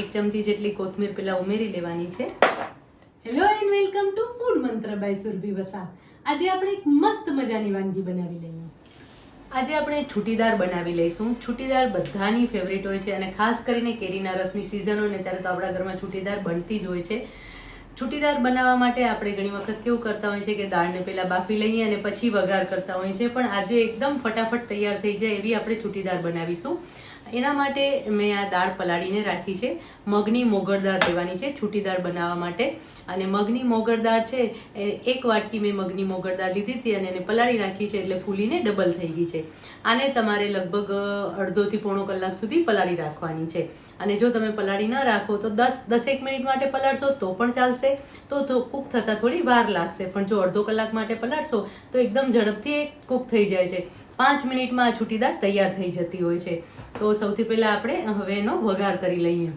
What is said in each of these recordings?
એક ચમચી જેટલી કોથમીર પેલા ઉમેરી લેવાની છે. Hello and welcome to food Mantra by Surbhi Vasa આજે આપણે એક મસ્ત મજાની વાનગી બનાવી લઈએ. આજે આપણે છૂટીદાર બનાવી લઈશું. છૂટીદાર બધાની ફેવરેટ હોય છે અને ખાસ કરીને કેરીના રસની સિઝન હોય ને ત્યારે તો આપણા ઘરમાં છૂટીદાર બનતી જ હોય છે. છૂટીદાર બનાવવા માટે આપણે ઘણી વખત કેવું કરતા હોય છે કે દાળને પહેલા બાફી લઈએ અને પછી વઘાર કરતા હોય છે. પણ આજે એકદમ ફટાફટ તૈયાર થઈ જાય એવી આપણે છૂટીદાર બનાવીશું. એના માટે મેં આ દાળ પલાળીને રાખી છે. મગની મોગર દાળ લેવાની છે છૂટીદાર બનાવવા માટે. અને મગની મોગર દાળ છે એક વાટકી મેં મગની મોગર દાળ લીધી હતી અને એને પલાળી રાખી છે એટલે ફૂલીને ડબલ થઈ ગઈ છે. આને તમારે લગભગ અડધોથી પોણો કલાક સુધી પલાળી રાખવાની છે. અને જો તમે પલાળી ન રાખો તો દસ, દસેક મિનિટ માટે પલાળશો તો પણ ચાલશે. તો કૂક થતાં થોડી વાર લાગશે. પણ જો અડધો કલાક માટે પલાળશો તો એકદમ ઝડપથી કૂક થઈ જાય છે. પાંચ મિનિટમાં આ છૂટીદાર તૈયાર થઈ જતી હોય છે. તો સૌથી પહેલાં આપણે હવે એનો વઘાર કરી લઈએ.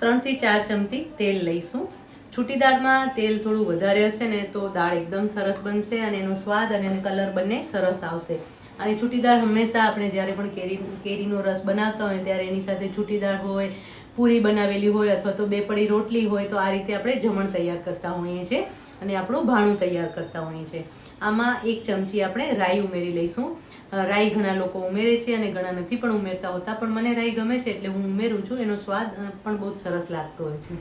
ત્રણથી ચાર ચમચી તેલ લઈશું. છૂટી દાળમાં તેલ થોડું વધારે હશે ને તો દાળ એકદમ સરસ બનશે અને એનો સ્વાદ અને એનો કલર બંને સરસ આવશે. અને છૂટી દાળ હંમેશા આપણે જ્યારે પણ કેરી કેરીનો રસ બનાવતા હોય ત્યારે એની સાથે છૂટી દાળ હોય, પૂરી બનાવેલી હોય અથવા તો બે પડી રોટલી હોય તો આ રીતે આપણે જમણ તૈયાર કરતા હોઈએ છીએ. અને આપણું ભાણું તૈયાર કરતા હોઈએ છીએ. આમાં એક ચમચી આપણે રાઈ ઉમેરી લઈશું. રાઈ ઘણા લોકો ઉમેરે છે અને ઘણા નથી પણ ઉમેરતા હોતા, પણ મને રાઈ ગમે છે એટલે હું ઉમેરું છું. એનો સ્વાદ પણ બહુ જ સરસ લાગતો હોય છે.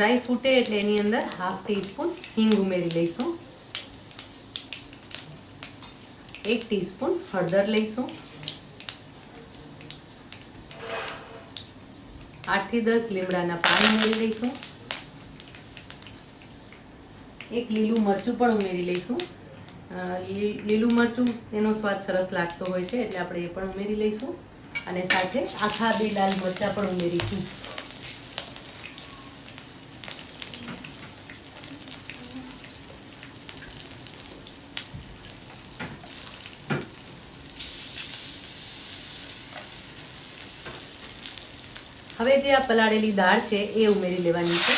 રાઈ ફૂટે એટલે એની અંદર હાફ ટીસ્પૂન હિંગ ઉમેરી લઈશું. એક ટીસ્પૂન હળદર લઈશું. આઠથી દસ લીમડાના પાન ઉમેરી લઈશું. એક લીલું મરચું પણ ઉમેરી લઈશું. લીલું મરચું, એનો સ્વાદ સરસ લાગતો હોય છે, એટલે આપણે એ પણ ઉમેરી લઈશું. અને સાથે આખા બે લાલ મરચાં પણ ઉમેરીશું. હવે જે આ પલાળેલી દાળ છે, એ ઉમેરી લેવાની છે.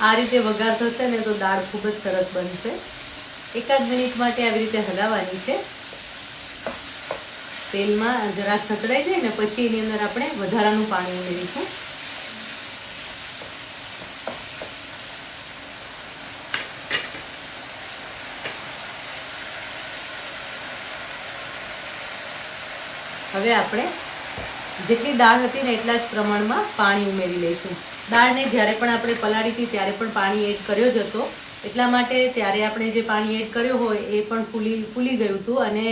આ રીતે વઘાર થશે ને તો દાળ ખૂબ જ સરસ બનશે. એકાદ મિનિટ માટે આવી રીતે હલાવવાની છે. તેલમાં જરા સતળાઈ જાય ને પછી એની અંદર આપણે વધારાનું પાણી ઉમેરીશું. હવે આપણે જેટલી દાળ હતી ને એટલા જ પ્રમાણમાં પાણી ઉમેરી લઈશું. દાળને જ્યારે પણ આપણે પલાળી હતી ત્યારે પણ પાણી એડ કર્યો જ હતો. એટલા માટે ત્યારે આપણે જે પાણી એડ કર્યું હોય એ પણ ફૂલી ફૂલી ગયું હતું અને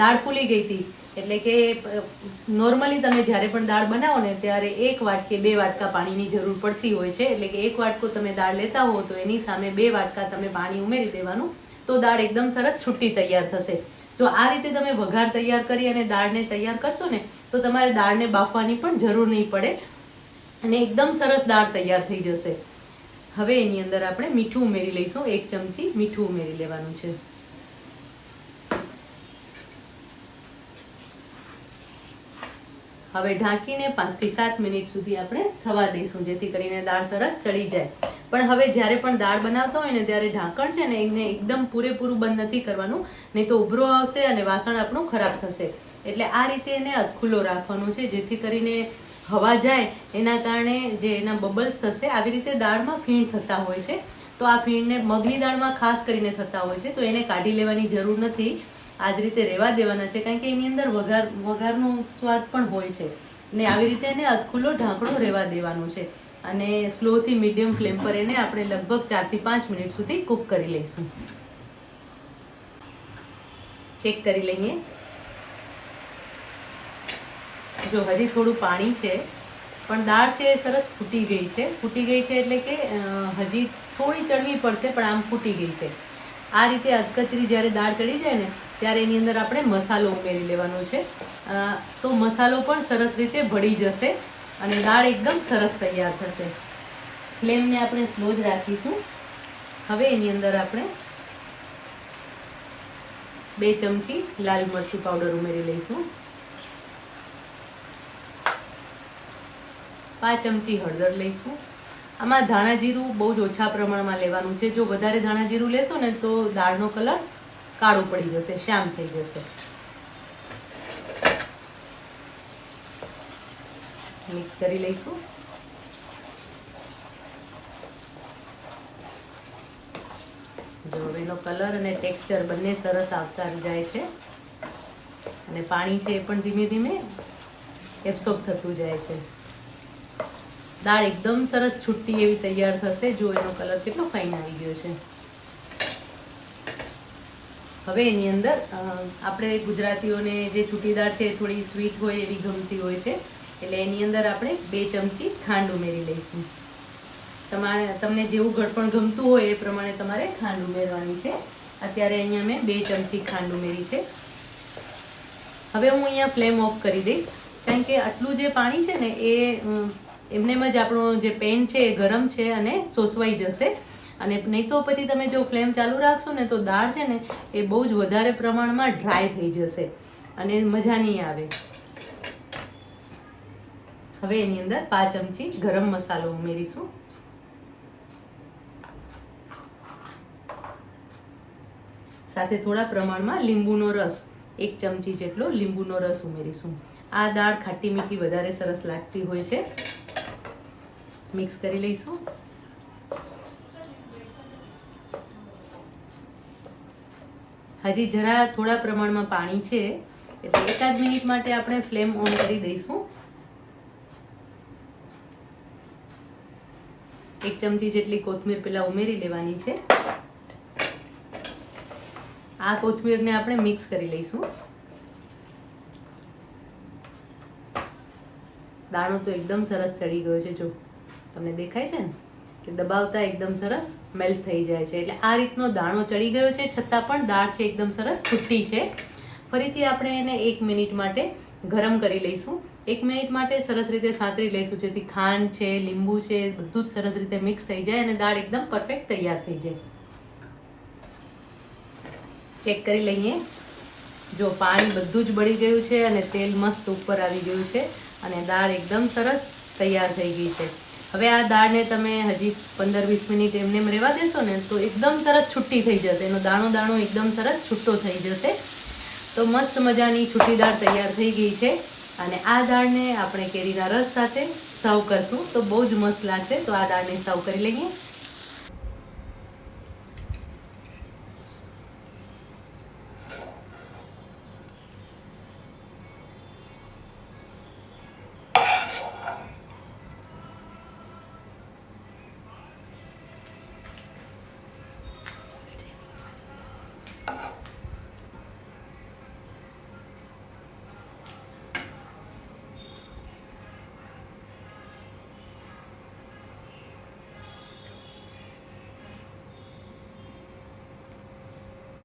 દાળ ફૂલી ગઈ હતી. એટલે કે નોર્મલી તમે જ્યારે પણ દાળ બનાવો ને ત્યારે એક વાટકે બે વાટકા પાણીની જરૂર પડતી હોય છે. એટલે કે એક વાટકો તમે દાળ લેતા હો તો એની સામે બે વાટકા તમે પાણી ઉમેરી દેવાનું તો દાળ એકદમ સરસ છૂટી તૈયાર થશે. જો આ રીતે તમે વઘાર તૈયાર કરી અને દાળને તૈયાર કરશો ને તો તમારે દાળને બાફવાની પણ જરૂર નહીં પડે અને એકદમ સરસ દાળ તૈયાર થઈ જશે. હવે એની અંદર આપણે મીઠું ઉમેરી લઈશું. એક ચમચી મીઠું ઉમેરી લેવાનું છે. હવે ઢાંકીને પાંચથી સાત મિનિટ સુધી આપણે થવા દઈશું, જેથી કરીને દાળ સરસ ચડી જાય. પણ હવે જ્યારે પણ દાળ બનાવતા હોય ને ત્યારે ઢાંકણ છે ને એને એકદમ પૂરેપૂરું બંધ નથી કરવાનું, નહીં તો ઉભરો આવશે અને વાસણ આપણું ખરાબ થશે. એટલે આ રીતે એને ખુલ્લો રાખવાનું છે, જેથી કરીને હવા જાય, એના કારણે જે એના બબલ્સ થશે, આવી રીતે દાળમાં ફીણ થતા હોય છે. તો આ ફીણને મગની દાળમાં ખાસ કરીને થતા હોય છે. તો એને કાઢી લેવાની જરૂર નથી. આ જ રીતે રહેવા દેવાના છે, કારણ કે એની અંદર વઘાર, વઘારનો સ્વાદ પણ હોય છે. ને આવી રીતે એને અધખુલ્લો ઢાંકણો રહેવા દેવાનું છે. અને સ્લોથી મીડિયમ ફ્લેમ પર એને આપણે લગભગ ચારથી પાંચ મિનિટ સુધી કૂક કરી લઈશું. ચેક કરી લઈએ. જો હજી થોડું પાણી છે, પણ દાળ છે એ સરસ ફૂટી ગઈ છે. ફૂટી ગઈ છે એટલે કે હજી થોડી ચડવી પડશે, પણ આમ ફૂટી ગઈ છે. આ રીતે અધકચરી જ્યારે દાળ ચડી જાય ને, ત્યારે એની અંદર આપણે મસાલો ઉમેરી લેવાનો છે. તો મસાલો પણ સરસ રીતે ભળી જશે અને દાળ એકદમ સરસ તૈયાર થશે. ફ્લેમને આપણે સ્લો જ રાખીશું. હવે એની અંદર આપણે બે ચમચી લાલ મરચું પાવડર ઉમેરી લઈશું. પાંચ ચમચી હળદર લઈશું. આમાં ધાણા જીરું બહુ જ ઓછા પ્રમાણમાં લેવાનું છે. જો વધારે ધાણા જીરું લેશો ને તો દાળનો કલર કાળો પડી જશે, શ્યામ થઈ જશે. મિક્સ કરી લઈશું. જો એનો કલર અને ટેક્સચર બંને સરસ આવતા જાય છે. અને પાણી છે એ પણ ધીમે ધીમે એબ્સોર્બ થતું જાય છે. દાળ એકદમ સરસ છુટ્ટી એવી તૈયાર થશે. જો એનો કલર કેટલો ફાઇન આવી ગયો છે. હવે એની અંદર આપણે ગુજરાતીઓને જે છૂટી દાળ છે થોડી સ્વીટ હોય એવી ગમતી હોય છે. એટલે એની અંદર આપણે બે ચમચી ખાંડ ઉમેરી લઈશું. તમારે, તમને જેવું ગળપણ ગમતું હોય એ પ્રમાણે તમારે ખાંડ ઉમેરવાની છે. અત્યારે અહીંયા મેં બે ચમચી ખાંડ ઉમેરી છે. હવે હું અહીંયા ફ્લેમ ઓફ કરી દઈશ. કારણ કે આટલું જે પાણી છે ને એ એમનેમ જ આપણો જે પેન છે એ ગરમ છે અને સોસવાઈ જશે. અને નહીં તો પછી તમે જો ફ્લેમ ચાલુ રાખશો ને તો દાળ છે ને એ બહુ જ વધારે પ્રમાણમાં ડ્રાય થઈ જશે. અને મજા નહીં આવે. હવે એની અંદર પાંચ ચમચી ગરમ મસાલો ઉમેરીશું. સાથે થોડા પ્રમાણમાં લીંબુનો રસ. એક ચમચી જેટલો લીંબુનો રસ ઉમેરીશું. આ દાળ ખાટી મીઠી વધારે સરસ લાગતી હોય છે. મિક્સ કરી લઈશું. હજી જરા થોડા પ્રમાણમાં પાણી છે, એટલે એકાદ મિનિટ માટે આપણે ફ્લેમ ઓન કરી દઈશું. એક ચમચી જેટલી કોથમીર પેલા ઉમેરી લેવાની છે. આ કોથમીરને આપણે મિક્સ કરી લઈશું. દાણો તો એકદમ સરસ ચડી ગયો છે, જો. તમને દેખાય છે ને, કે દબાવતા એકદમ સરસ મેલ્ટ થઈ જાય છે. એટલે આ રીતનો દાણો ચડી ગયો છે, છતાં પણ દાળ છે એકદમ સરસ છૂટી છે. ફરીથી આપણે એને એક મિનિટ માટે ગરમ કરી લઈશું. એક મિનિટ માટે સરસ રીતે સાંતરી લઈશું, જેથી ખાંડ છે, લીંબુ છે, બધું જ સરસ રીતે મિક્સ થઈ જાય અને દાળ એકદમ પરફેક્ટ તૈયાર થઈ જાય. ચેક કરી લઈએ. જો પાણી બધું જ બળી ગયું છે અને તેલ મસ્ત ઉપર આવી ગયું છે અને દાળ એકદમ સરસ તૈયાર થઈ ગઈ છે. હવે આ દાળને તમે હજી પંદર વીસ મિનિટ એમને એમ રહેવા દેશો ને, તો એકદમ સરસ છુટ્ટી થઈ જશે. એનો દાણો દાણો એકદમ સરસ છૂટો થઈ જશે. તો મસ્ત મજાની છૂટી દાળ તૈયાર થઈ ગઈ છે. અને આ દાળને આપણે કેરીના રસ સાથે સર્વ કરશું. તો બહુ જ મસ્ત લાગશે. તો આ દાળને સર્વ કરી લઈએ. Uh,